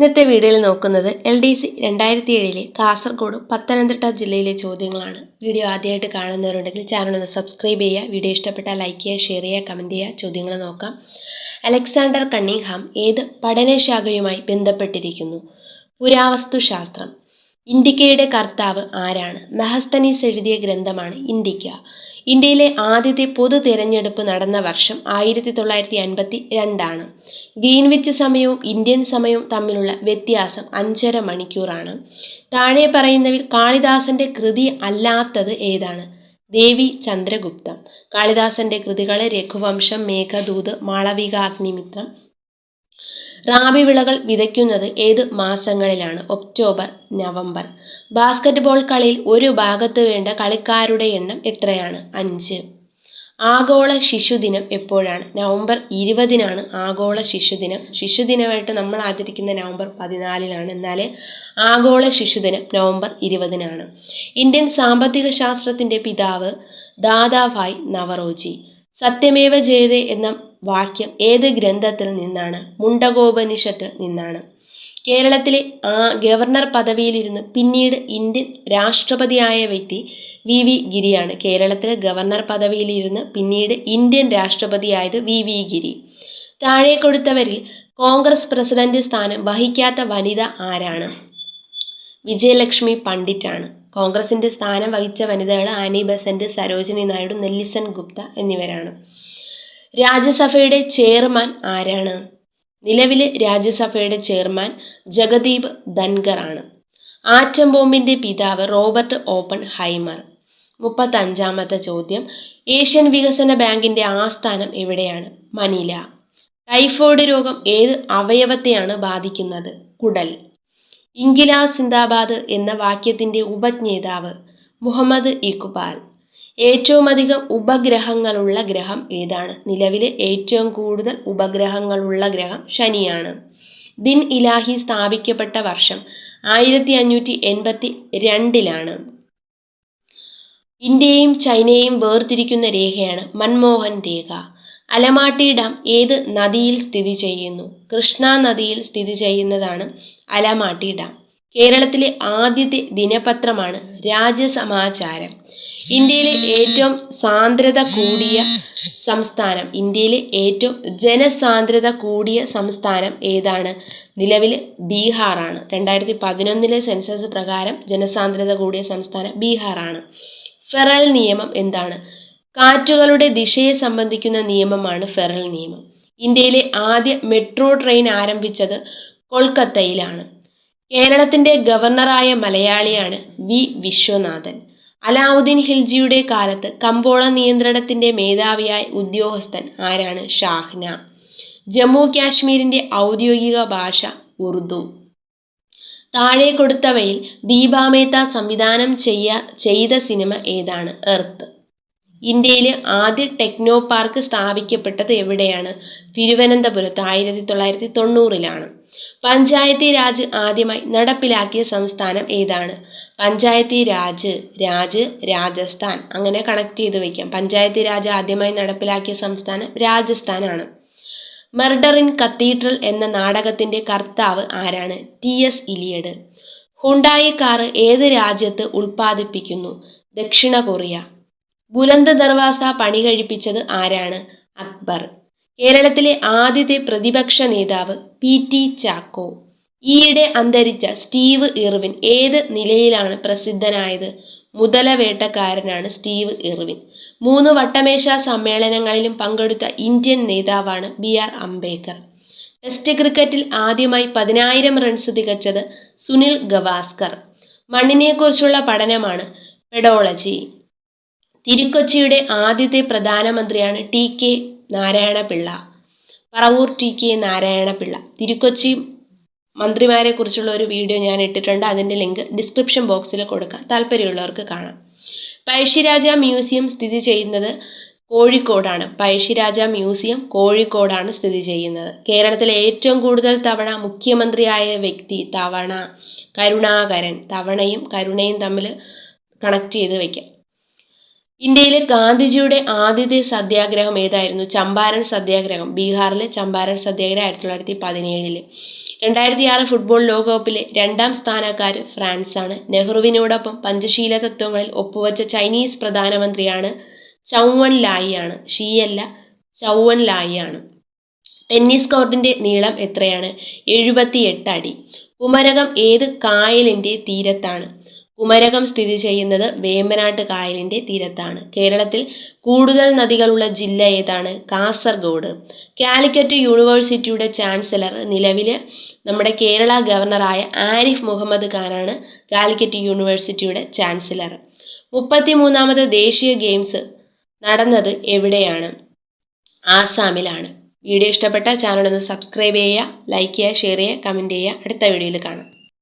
ഇന്നത്തെ വീഡിയോയിൽ നോക്കുന്നത് എൽ ഡി സി രണ്ടായിരത്തി ഏഴിലെ കാസർഗോഡ് പത്തനംതിട്ട ജില്ലയിലെ ചോദ്യങ്ങളാണ്. വീഡിയോ ആദ്യമായിട്ട് കാണുന്നവരുണ്ടെങ്കിൽ ചാനൽ ഒന്ന് സബ്സ്ക്രൈബ് ചെയ്യുക. വീഡിയോ ഇഷ്ടപ്പെട്ടാൽ ലൈക്ക് ചെയ്യുക ഷെയർ ചെയ്യുക കമന്റ് ചെയ്യുക. ചോദ്യങ്ങൾ നോക്കാം. അലക്സാണ്ടർ കണ്ണിംഗ്ഹാം ഏത് പഠനശാഖയുമായി ബന്ധപ്പെട്ടിരിക്കുന്നു? പുരാവസ്തുശാസ്ത്രം. ഇന്ത്യക്കയുടെ കർത്താവ് ആരാണ്? മെഹസ്തനീസ് എഴുതിയ ഗ്രന്ഥമാണ് ഇൻഡിക്ക ഇന്ത്യയിലെ ആദ്യത്തെ പൊതു തിരഞ്ഞെടുപ്പ് നടന്ന വർഷം ആയിരത്തി തൊള്ളായിരത്തി അൻപത്തി രണ്ടാണ് ഗ്രീൻവിച്ച് സമയവും ഇന്ത്യൻ സമയവും തമ്മിലുള്ള വ്യത്യാസം അഞ്ചര മണിക്കൂറാണ്. താഴെ പറയുന്നവയിൽ കാളിദാസന്റെ കൃതി അല്ലാത്തത് ഏതാണ്? ദേവി ചന്ദ്രഗുപ്തം. കാളിദാസന്റെ കൃതികളെ രഘുവംശം മേഘദൂത് മാളവിക മാളവികാഗ്നിമിത്രം റാബി വിളകൾ വിതയ്ക്കുന്നത് ഏത് മാസങ്ങളിലാണ്? October November. ബാസ്കറ്റ് ബോൾ കളിയിൽ ഒരു ഭാഗത്ത് വേണ്ട കളിക്കാരുടെ എണ്ണം എത്രയാണ്? അഞ്ച്. ആഗോള ശിശുദിനം എപ്പോഴാണ്? നവംബർ ഇരുപതിനാണ് ആഗോള ശിശുദിനം ശിശുദിനമായിട്ട് നമ്മൾ ആചരിക്കുന്ന നവംബർ പതിനാലിനാണ് എന്നാൽ ആഗോള ശിശുദിനം നവംബർ ഇരുപതിനാണ്. ഇന്ത്യൻ സാമ്പത്തിക ശാസ്ത്രത്തിന്റെ പിതാവ് ദാദാഭായ് നവറോജി. സത്യമേവ ജയതേ എന്ന വാക്യം ഏത് ഗ്രന്ഥത്തിൽ നിന്നാണ്? മുണ്ടകോപനിഷത്തിൽ നിന്നാണ്. കേരളത്തിലെ ആ ഗവർണർ പദവിയിലിരുന്ന് പിന്നീട് ഇന്ത്യൻ രാഷ്ട്രപതിയായ വ്യക്തി വി വി ഗിരിയാണ്. കേരളത്തിലെ ഗവർണർ പദവിയിലിരുന്ന് പിന്നീട് ഇന്ത്യൻ രാഷ്ട്രപതിയായത് വി വി ഗിരി. താഴെ കൊടുത്തവരിൽ കോൺഗ്രസ് പ്രസിഡന്റ് സ്ഥാനം വഹിക്കാത്ത വനിത ആരാണ്? വിജയലക്ഷ്മി പണ്ഡിറ്റാണ്. കോൺഗ്രസിന്റെ സ്ഥാനം വഹിച്ച വനിതകൾ ആനി ബസന്റ് സരോജിനി നായിഡു നെല്ലിസൻ ഗുപ്ത എന്നിവരാണ്. രാജ്യസഭയുടെ ചെയർമാൻ ആരാണ്? നിലവിലെ രാജ്യസഭയുടെ ചെയർമാൻ ജഗദീപ് ധൻഗർ ആണ് ആറ്റം ബോംബിന്റെ പിതാവ് റോബർട്ട് ഓപ്പൺ ഹൈമർ. മുപ്പത്തഞ്ചാമത്തെ ചോദ്യം. ഏഷ്യൻ വികസന ബാങ്കിന്റെ ആസ്ഥാനം എവിടെയാണ്? മനില. ടൈഫോയിഡ് രോഗം ഏത് അവയവത്തെയാണ് ബാധിക്കുന്നത്? കുടൽ. ഇൻകിലാബ് സിന്ദാബാദ് എന്ന വാക്യത്തിന്റെ ഉപജ്ഞേതാവ് മുഹമ്മദ് ഇഖ്ബാൽ ഏറ്റവും അധികം ഉപഗ്രഹങ്ങളുള്ള ഗ്രഹം ഏതാണ്? നിലവിലെ ഏറ്റവും കൂടുതൽ ഉപഗ്രഹങ്ങളുള്ള ഗ്രഹം ശനിയാണ്. ദിൻ ഇലാഹി സ്ഥാപിക്കപ്പെട്ട വർഷം ആയിരത്തി അഞ്ഞൂറ്റി എൺപത്തി രണ്ടിലാണ് ഇന്ത്യയും ചൈനയും വേർതിരിക്കുന്ന രേഖയാണ് മൻമോഹൻ രേഖ. അലമാട്ടി ഡാം ഏത് നദിയിൽ സ്ഥിതി ചെയ്യുന്നു? കൃഷ്ണ നദിയിൽ സ്ഥിതി ചെയ്യുന്നതാണ് അലമാട്ടി ഡാം കേരളത്തിലെ ആദ്യത്തെ ദിനപത്രമാണ് രാജ്യസമാചാരം ഇന്ത്യയിലെ ഏറ്റവും സാന്ദ്രത കൂടിയ സംസ്ഥാനം ഇന്ത്യയിലെ ഏറ്റവും ജനസാന്ദ്രത കൂടിയ സംസ്ഥാനം ഏതാണ്? നിലവിൽ ബീഹാറാണ്. രണ്ടായിരത്തി പതിനൊന്നിലെ സെൻസസ് പ്രകാരം ജനസാന്ദ്രത കൂടിയ സംസ്ഥാനം ബീഹാറാണ്. ഫെറൽ നിയമം എന്താണ്? കാറ്റുകളുടെ ദിശയെ സംബന്ധിക്കുന്ന നിയമമാണ് ഫെറൽ നിയമം. ഇന്ത്യയിലെ ആദ്യ മെട്രോ ട്രെയിൻ ആരംഭിച്ചത് കൊൽക്കത്തയിലാണ്. കേരളത്തിന്റെ ഗവർണറായ മലയാളിയാണ് വി. വിശ്വനാഥൻ. അലാവുദ്ദീൻ ഖിൽജിയുടെ കാലത്ത് കമ്പോള നിയന്ത്രണത്തിന്റെ മേധാവിയായ ഉദ്യോഗസ്ഥൻ ആരാണ്? ഷാഹ്ന. ജമ്മു കാശ്മീരിന്റെ ഔദ്യോഗിക ഭാഷ ഉറുദു. താഴെ കൊടുത്തവയിൽ ദീപാമേത്ത സംവിധാനം ചെയ്യ ചെയ്ത സിനിമ ഏതാണ്? എർത്ത്. ഇന്ത്യയിലെ ആദ്യ ടെക്നോ പാർക്ക് സ്ഥാപിക്കപ്പെട്ടത് എവിടെയാണ്? തിരുവനന്തപുരത്ത് ആയിരത്തി തൊള്ളായിരത്തി തൊണ്ണൂറിലാണ്. പഞ്ചായത്തി രാജ് ആദ്യമായി നടപ്പിലാക്കിയ സംസ്ഥാനം ഏതാണ്? പഞ്ചായത്തി രാജ് രാജ് രാജസ്ഥാൻ. അങ്ങനെ കണക്ട് ചെയ്ത് വയ്ക്കാം പഞ്ചായത്തി രാജ് ആദ്യമായി നടപ്പിലാക്കിയ സംസ്ഥാനം രാജസ്ഥാനാണ്. മർഡർ ഇൻ കത്തീഡ്രൽ എന്ന നാടകത്തിന്റെ കർത്താവ് ആരാണ്? T S Iliad. Hyundai car ഏത് രാജ്യത്ത് ഉൽപ്പാദിപ്പിക്കുന്നു? ദക്ഷിണ കൊറിയ. ബുലന്ത് ദർവാസ പണി കഴിപ്പിച്ചത് ആരാണ്? അക്ബർ. കേരളത്തിലെ ആദ്യത്തെ പ്രതിപക്ഷ നേതാവ് പി ടി ചാക്കോ. ഈയിടെ അന്തരിച്ച സ്റ്റീവ് ഇർവിൻ ഏത് നിലയിലാണ് പ്രസിദ്ധനായത്? മുതലവേട്ടക്കാരനാണ് സ്റ്റീവ് ഇർവിൻ. മൂന്ന് വട്ടമേശ സമ്മേളനങ്ങളിലും പങ്കെടുത്ത ഇന്ത്യൻ നേതാവാണ് ബി ആർ അംബേദ്കർ. ടെസ്റ്റ് ക്രിക്കറ്റിൽ ആദ്യമായി പതിനായിരം റൺസ് തികച്ചത് സുനിൽ ഗവാസ്കർ. മണ്ണിനെക്കുറിച്ചുള്ള പഠനമാണ് പെഡോളജി. തിരുക്കൊച്ചിയുടെ ആദ്യത്തെ പ്രധാനമന്ത്രിയാണ് T K Narayanapillai. Paravur T K Narayanapillai. Thirukochi മന്ത്രിമാരെ കുറിച്ചുള്ള ഒരു വീഡിയോ ഞാൻ ഇട്ടിട്ടുണ്ട്. അതിന്റെ ലിങ്ക് ഡിസ്ക്രിപ്ഷൻ ബോക്സിൽ കൊടുക്കാം. താല്പര്യമുള്ളവർക്ക് കാണാം. പഴശ്ശിരാജ മ്യൂസിയം സ്ഥിതി ചെയ്യുന്നത് കോഴിക്കോടാണ്. പഴശ്ശിരാജ മ്യൂസിയം കോഴിക്കോടാണ് സ്ഥിതി ചെയ്യുന്നത്. കേരളത്തിലെ ഏറ്റവും കൂടുതൽ തവണ മുഖ്യമന്ത്രിയായ വ്യക്തി തവണ കരുണാകരൻ. തവണയും കരുണയും തമ്മിൽ കണക്ട് ചെയ്ത് വയ്ക്കാം ഇന്ത്യയിലെ ഗാന്ധിജിയുടെ ആദ്യത്തെ സത്യാഗ്രഹം ഏതായിരുന്നു? ചമ്പാരൻ സത്യാഗ്രഹം. ബീഹാറിലെ ചമ്പാരൻ സത്യാഗ്രഹം ആയിരത്തി തൊള്ളായിരത്തി പതിനേഴിൽ രണ്ടായിരത്തി ആറ് ഫുട്ബോൾ ലോകകപ്പിലെ രണ്ടാം സ്ഥാനക്കാരൻ ഫ്രാൻസാണ്. നെഹ്റുവിനോടൊപ്പം പഞ്ചശീല തത്വങ്ങളിൽ ഒപ്പുവച്ച ചൈനീസ് പ്രധാനമന്ത്രിയാണ് ചൗവൻ ലായി ആണ് ഷീയല്ല ചൗവൻ ലായി ആണ് ടെന്നീസ് കോർട്ടിന്റെ നീളം എത്രയാണ്? എഴുപത്തിയെട്ട് അടി. കുമരകം ഏത് കായലിന്റെ തീരത്താണ്? കുമരകം സ്ഥിതി ചെയ്യുന്നത് വേമ്പനാട്ട് കായലിന്റെ തീരത്താണ്. കേരളത്തിൽ കൂടുതൽ നദികളുള്ള ജില്ല ഏതാണ്? കാസർഗോഡ്. കാലിക്കറ്റ് യൂണിവേഴ്സിറ്റിയുടെ ചാൻസലർ നിലവിൽ നമ്മുടെ കേരള ഗവർണറായ ആരിഫ് മുഹമ്മദ് ഖാനാണ് കാലിക്കറ്റ് യൂണിവേഴ്സിറ്റിയുടെ ചാൻസലർ. മുപ്പത്തിമൂന്നാമത് ദേശീയ ഗെയിംസ് നടന്നത് എവിടെയാണ്? ആസാമിലാണ്. വീഡിയോ ഇഷ്ടപ്പെട്ട ചാനൽ ഒന്ന് സബ്സ്ക്രൈബ് ചെയ്യുക ലൈക്ക് ചെയ്യുക ഷെയർ ചെയ്യുക കമന്റ് ചെയ്യുക. അടുത്ത വീഡിയോയിൽ കാണാം.